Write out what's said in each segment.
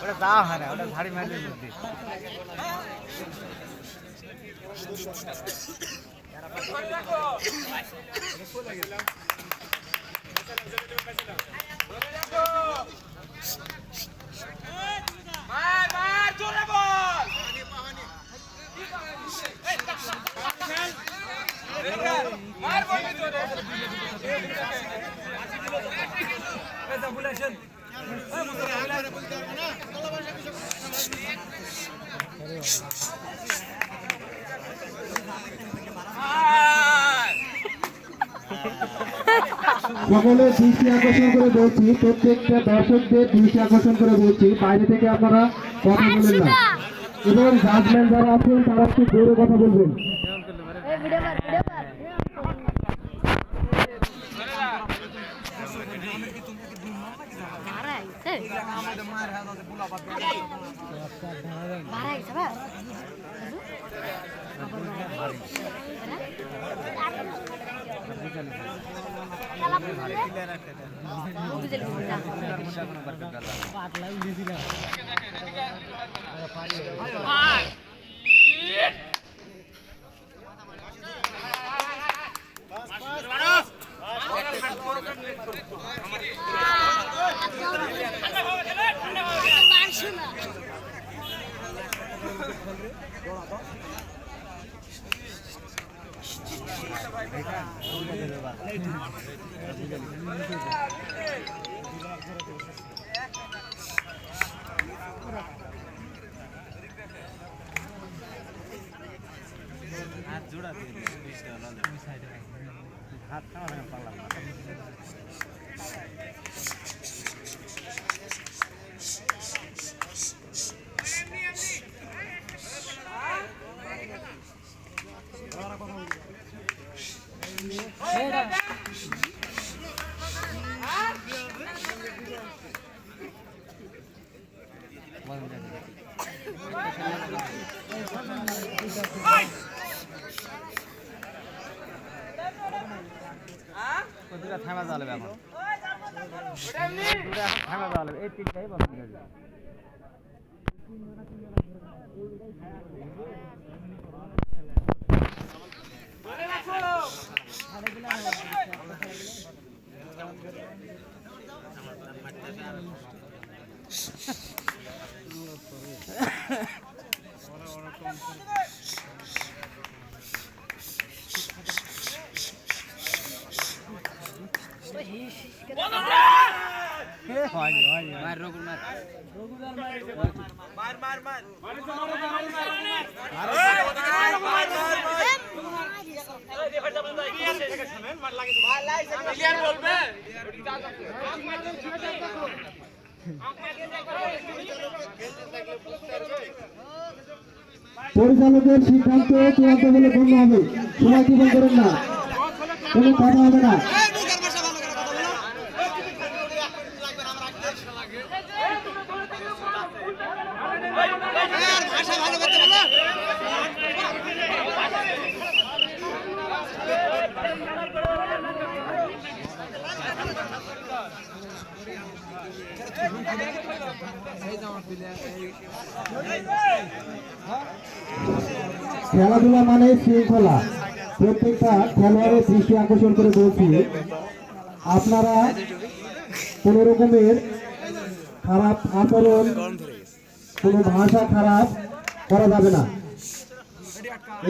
ওটা যাওয়া হয় না ওটা ঝাড়ি মারলে বুদ্ধি। সকলে দৃষ্টি আকর্ষণ করে বলছি প্রত্যেকটা দর্শকদের দৃষ্টি আকর্ষণ করে বলছি বাইরে থেকে আপনারা কথা বলেন না। এবং জাজমেন্ট যারা আছেন তারা একটু জোরে কথা বলবেন। মারা থামা যাবে এখন দুটা থামা যাবে এই তিনটাই বন্ধ হয়ে পরিচালকের সিদ্ধান্ত চূড়ান্ত বলে গণ্য হবে। সময় কি করেন না। কোনো কথা হবে না। খেলাধুলা মানে শৃঙ্খলা। প্রত্যেকটা খেলোয়াড়ের দৃষ্টি আকর্ষণ করে বলছি, আপনারা কোনো রকমের খারাপ আচরণ, কোনো ভাষা খারাপ করা যাবে না।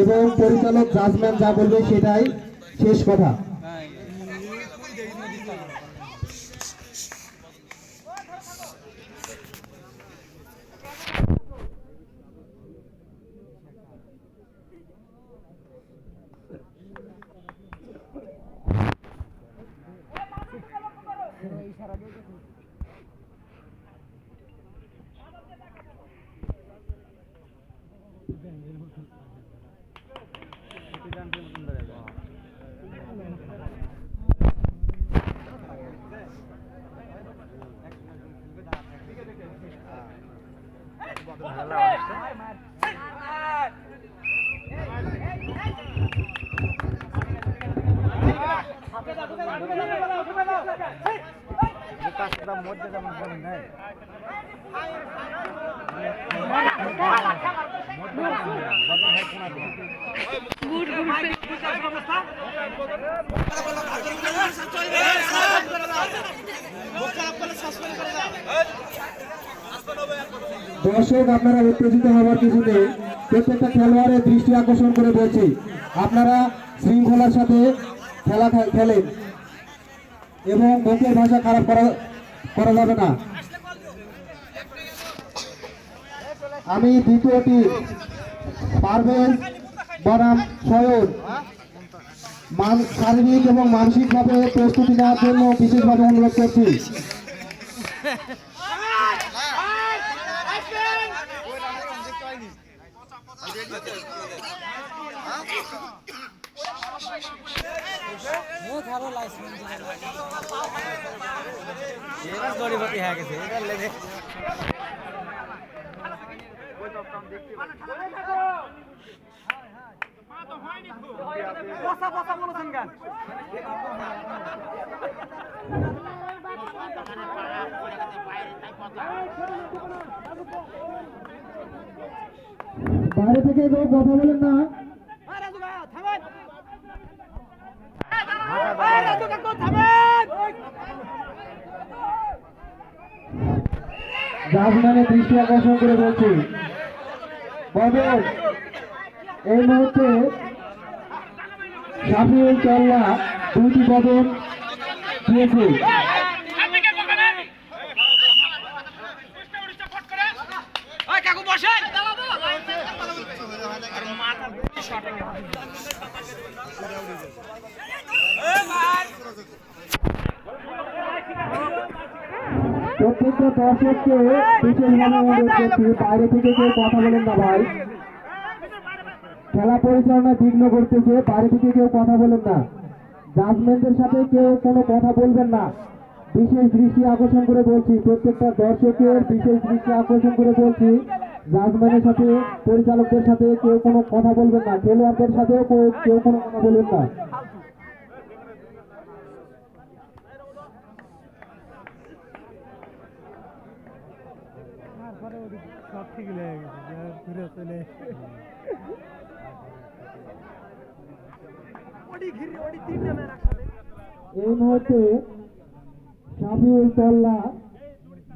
এবং পরিচালক জাজমেন্ট যা বলবে সেটাই শেষ কথা। মধ্যে যেমন বলেন নাই খারাপ করলে সাসপেন্ড করে দাও দর্শক, আপনারা উত্তেজিত হওয়ার কিছু নেই। প্রত্যেকটা খেলোয়াড়ের দৃষ্টি আকর্ষণ করে বলছি, আপনারা শৃঙ্খলার সাথে খেলা খেলেন। এবং মুখের ভাষা খারাপ করা করা যাবে না। আমি দ্বিতীয়টি পারভেজ বনাম সয়ন। মান, শারীরিক এবং মানসিকভাবে প্রস্তুতি নেওয়ার জন্য বিশেষভাবে অনুরোধ করছি। এরা জড়িবতি হয়ে গেছে এটা লেগে। পচা পচা বলেছেন গান। বাইরে থেকে কেউ কথা বলেন না। জাজম্যানের দৃষ্টি আকর্ষণ করে বলছি। বদল এই মুহূর্তে শাফিউল চল্লা দুইটি বদল দিয়েছে প্রত্যেকটা দর্শককে বিশেষভাবে অনুরোধ করছি, বাইরে থেকে কেউ কথা বলেন না ভাই। খেলা পরিচালনা বিঘ্ন করতেছে বাইরে থেকে কেউ কথা বলেন না। জাজমেন্টের সাথে কেউ কোনো কথা বলবেন না। বিশেষ দৃষ্টি আকর্ষণ করে বলছি, প্রত্যেকটা দর্শকের বিশেষ দৃষ্টি আকর্ষণ করে বলছি জাজম্যানের সাথে, পরিচালকদের সাথে কেউ কোনো কথা বলবেন না, খেলোয়াড়দের সাথেও কেউ- কেউ কোনো কথা বলবেন না। গেছে ঘুরে চলে। এই মুহূর্তে শাফিউল তল্লা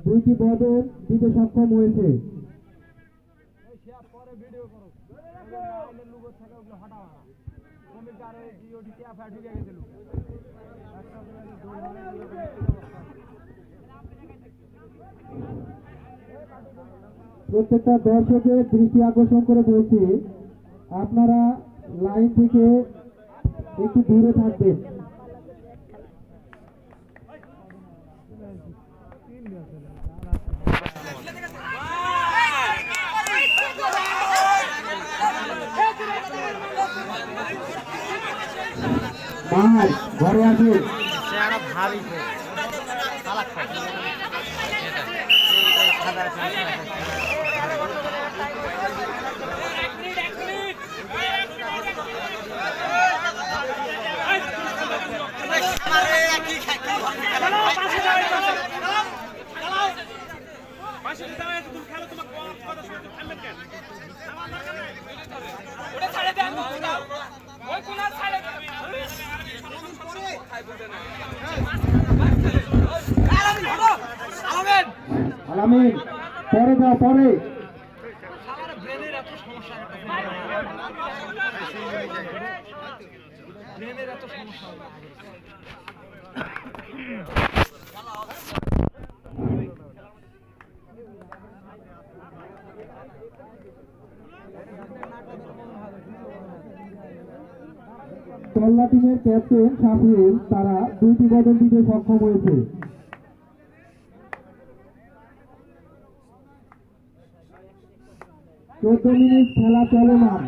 দুইটি বদল দিতে সক্ষম হয়েছে। প্রত্যেকটা দর্শকের দৃষ্টি আকর্ষণ করে বলছি আপনারা লাইন থেকে একটু দূরে থাকবেন। ঘরে আসুন। সে আরও ভারী আলামিন পরে দাও পরে। তল্লা টিমের ক্যাপ্টেন তারা দুইটি বদল দিতে সক্ষম হয়েছে। চোদ্দ মিনিট খেলা চলমান